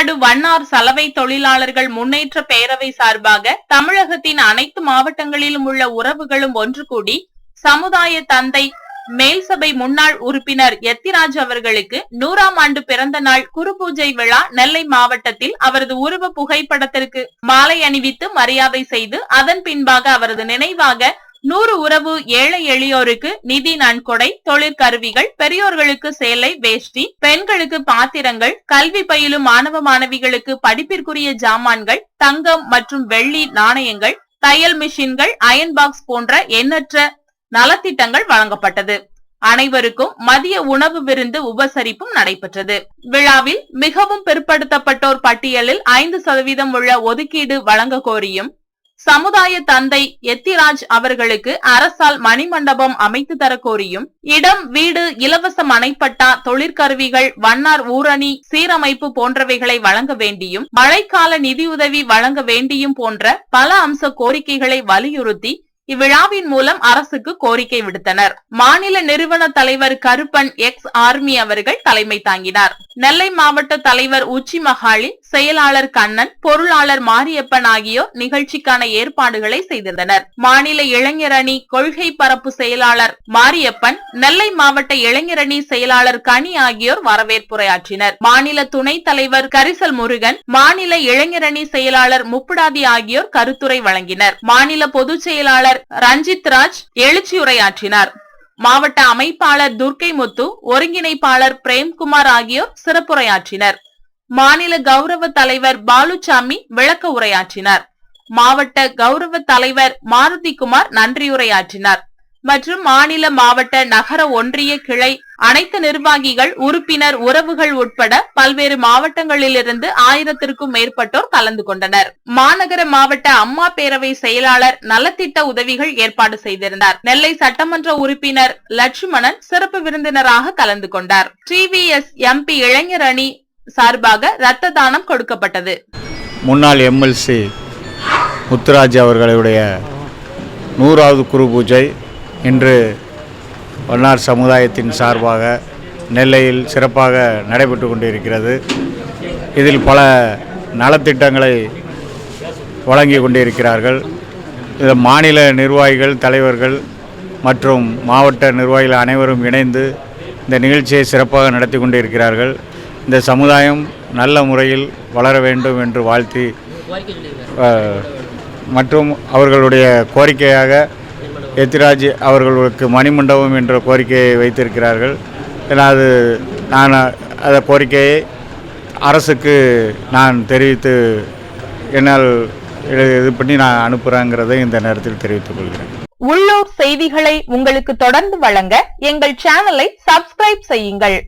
தமிழ்நாடு வண்ணார் சலவை தொழிலாளர்கள் முன்னேற்ற பேரவை சார்பாக தமிழகத்தின் அனைத்து மாவட்டங்களிலும் உள்ள உறவுகளும் ஒன்று கூடி சமுதாய தந்தை மேல்சபை முன்னாள் உறுப்பினர் எத்திராஜ் அவர்களுக்கு நூறாம் ஆண்டு பிறந்த நாள் குருபூஜை விழா நெல்லை மாவட்டத்தில் அவரது உருவ புகைப்படத்திற்கு மாலை அணிவித்து மரியாதை செய்து அதன் பின்பாக அவரது நினைவாக நூறு உறவு ஏழை எளியோருக்கு நிதி நன்கொடை தொழிற்கருவிகள் பெரியோர்களுக்கு சேலை வேஷ்டி பெண்களுக்கு பாத்திரங்கள் கல்வி பயிலும் மாணவ மாணவிகளுக்கு படிப்பிற்குரிய ஜாமான்கள் தங்கம் மற்றும் வெள்ளி நாணயங்கள் தையல் மிஷின்கள் அயன் பாக்ஸ் போன்ற எண்ணற்ற நலத்திட்டங்கள் வழங்கப்பட்டது. அனைவருக்கும் மதிய உணவு விருந்து உபசரிப்பும் நடைபெற்றது. விழாவில் மிகவும் பிற்படுத்தப்பட்டோர் பட்டியலில் ஐந்து சதவீதம் உள்ள ஒதுக்கீடு வழங்க கோரியும் சமுதாய தந்தை எத்திராஜ் அவர்களுக்கு அரசால் மணிமண்டபம் அமைத்து தர கோரியும் இடம் வீடு இலவச மனைப்பட்டா தொழிற்கருவிகள் வண்ணார் ஊரணி சீரமைப்பு போன்றவைகளை வழங்க வேண்டியும் மழைக்கால நிதியுதவி வழங்க வேண்டியும் போன்ற பல அம்ச கோரிக்கைகளை வலியுறுத்தி இவ்விழாவின் மூலம் அரசுக்கு கோரிக்கை விடுத்தனர். மாநில நிறுவன தலைவர் கருப்பன் எக்ஸ் ஆர்மி அவர்கள் தலைமை தாங்கினார். நெல்லை மாவட்ட தலைவர் உச்சி மகாளி செயலாளர் கண்ணன் பொருளாளர் மாரியப்பன் ஆகியோர் நிகழ்ச்சிக்கான ஏற்பாடுகளை செய்திருந்தனர். மாநில இளைஞரணி கொள்கை பரப்பு செயலாளர் மாரியப்பன் நெல்லை மாவட்ட இளைஞரணி செயலாளர் கனி ஆகியோர் வரவேற்புரையாற்றினர். மாநில துணைத் தலைவர் கரிசல் முருகன் மாநில இளைஞரணி செயலாளர் முப்புடாதி ஆகியோர் கருத்துரை வழங்கினர். மாநில பொதுச் செயலாளர் ரஞ்சித் ராஜ் எழுச்சியுரையாற்றினார். மாவட்ட அமைப்பாளர் துர்க்கை முத்து ஒருங்கிணைப்பாளர் பிரேம்குமார் ஆகியோர் சிறப்புரையாற்றினர். மாநில கௌரவ தலைவர் பாலுசாமி விளக்க உரையாற்றினார். மாவட்ட கௌரவ தலைவர் மாருதிகுமார் நன்றியுரையாற்றினார். மற்றும் மாநில மாவட்ட நகர ஒன்றிய கிளை அனைத்து நிர்வாகிகள் உறுப்பினர் உறவுகள் உட்பட பல்வேறு மாவட்டங்களிலிருந்து ஆயிரத்திற்கும் மேற்பட்டோர் கலந்து கொண்டனர். மாநகர மாவட்ட அம்மா பேரவை செயலாளர் நலத்திட்ட உதவிகள் ஏற்பாடு செய்திருந்தார். நெல்லை சட்டமன்ற உறுப்பினர் லட்சுமணன் சிறப்பு விருந்தினராக கலந்து கொண்டார். டிவிஎஸ் எம்பி இளைஞர் அணி சார்பாக ரத்த தானம் கொடுக்கப்பட்டது. முன்னாள் எம்எல்சி முத்துராஜ் அவர்களுடைய நூறாவது குரு பூஜை இன்று வண்ணார் சமுதாயத்தின் சார்பாக நெல்லையில் சிறப்பாக நடைபெற்று கொண்டிருக்கிறது. இதில் பல நலத்திட்டங்களை வழங்கி கொண்டிருக்கிறார்கள். இதில் மாநில நிர்வாகிகள் தலைவர்கள் மற்றும் மாவட்ட நிர்வாகிகள் அனைவரும் இணைந்து இந்த நிகழ்ச்சியை சிறப்பாக நடத்தி கொண்டிருக்கிறார்கள். இந்த சமுதாயம் நல்ல முறையில் வளர வேண்டும் என்று வாழ்த்தி மற்றும் அவர்களுடைய கோரிக்கையாக எத்திராஜ் அவர்களுக்கு மணிமண்டபம் என்ற கோரிக்கையை வைத்திருக்கிறார்கள். ஏன்னா அது நான் அந்த கோரிக்கையை அரசுக்கு நான் தெரிவித்து என்னால் இது இது பண்ணி நான் அனுப்புகிறேங்கிறதை இந்த நேரத்தில் தெரிவித்துக் கொள்கிறேன். உள்ளூர் செய்திகளை உங்களுக்கு தொடர்ந்து வழங்க எங்கள் சேனலை சப்ஸ்கிரைப் செய்யுங்கள்.